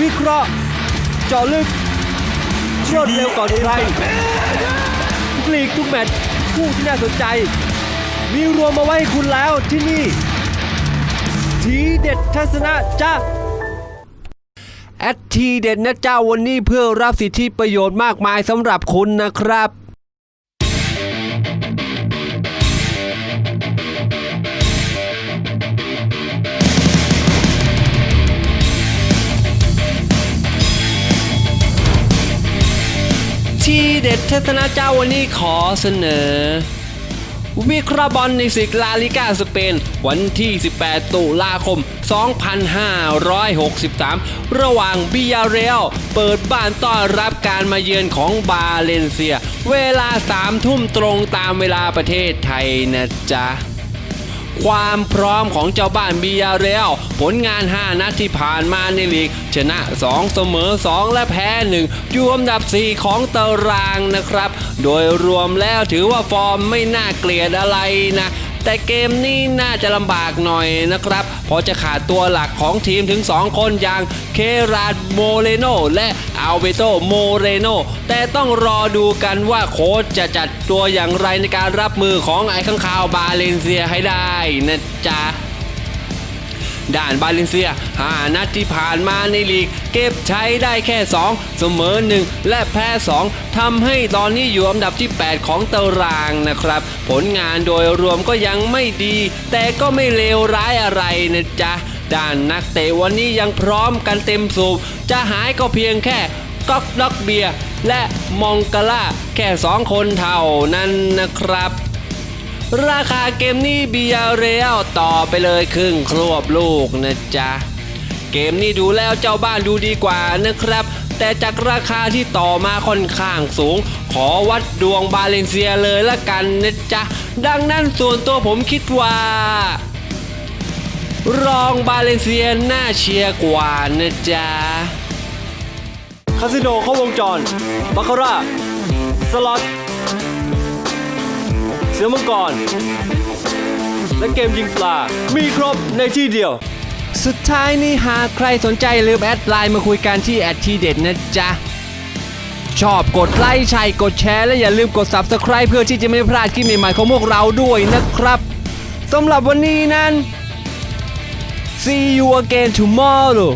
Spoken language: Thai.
วิเคราะห์เจาะลึกรวดเร็วก่อนใครทุกลีกทุกแมตช์คู่ที่น่าสนใจ มีรวมมาไว้ให้คุณแล้วที่นี่ ทีเด็ดทัศนะจ้า แอดทีเด็ดนะเจ้าวันนี้เพื่อรับสิทธิประโยชน์มากมายสำหรับคุณนะครับทีเด็ดเทศนะเจ้าวันนี้ขอเสนอ วิเคราะห์บอลในศึกลาลิกาสเปน วันที่ 18 ตุลาคม 2563 ระหว่างบิยาเรลเปิดบ้านต้อนรับการมาเยือนของบาเลนเซีย เวลา 3 ทุ่มตรงตามเวลาประเทศไทยนะจ๊ะ ความพร้อมของเจ้าบ้านบียาเรลผลงาน 5 นัดที่ผ่านมาในลีก ชนะ 2 เสมอ 2 และแพ้ 1 อยู่อันดับ 4 ของตารางนะครับ โดยรวมแล้วถือว่าฟอร์มไม่น่าเกลียดอะไรนะ แต่เกมนี้น่าจะลำบากหน่อยนะครับเพราะจะขาดตัวหลักของทีมถึง 2 คนอย่างเคราดโมเรโนและอัลเบโตโมเรโนแต่ต้องรอดูกันว่าโค้ชจะจัดตัวอย่างไรในการรับมือของไอ้ข้างคาวบาเลนเซียให้ได้นะจ๊ะ ด้านบาเลนเซีย 5 นัดที่ผ่านมาในลีก เก็บใช้ได้แค่ 2 เสมอ 1 และแพ้ 2ทำให้ตอนนี้อยู่อันดับที่ 8 ของตารางนะครับ ผลงานโดยรวมก็ยังไม่ดี แต่ก็ไม่เลวร้ายอะไรนะจ๊ะ ด้านนักเตะวันนี้ยังพร้อมกันเต็มสูบจะหายก็เพียงแค่ก๊อกด็อกเบียและมองกาล่าแค่2คนเท่านั้นนะครับ ราคาเกมนี้บียาเรียลต่อไปเลยครึ่งครวบลูกนะจ๊ะ เกมนี้ดูแล้วเจ้าบ้านดูดีกว่านะครับ แต่จากราคาที่ต่อมาค่อนข้างสูง ขอวัดดวงบาเลนเซียเลยละกันนะจ๊ะ ดังนั้นส่วนตัวผมคิดว่า รองบาเลนเซียน่าเชียร์กว่านะจ๊ะ คาสิโนเข้าวงจรบาคาร่าสล็อต เสือมังกร และเกมยิงปลา มีครบในที่เดียว สุดท้ายนี้หากใครสนใจลืมแอดไลน์มาคุยกันที่แอดทีเด็ดนะจ๊ะ ชอบกดไลค์ใช่กดแชร์และอย่าลืมกด Subscribe เพื่อที่จะไม่พลาดคลิปใหม่ๆของพวกเราด้วยนะครับสำหรับวันนี้นั้น See you again tomorrow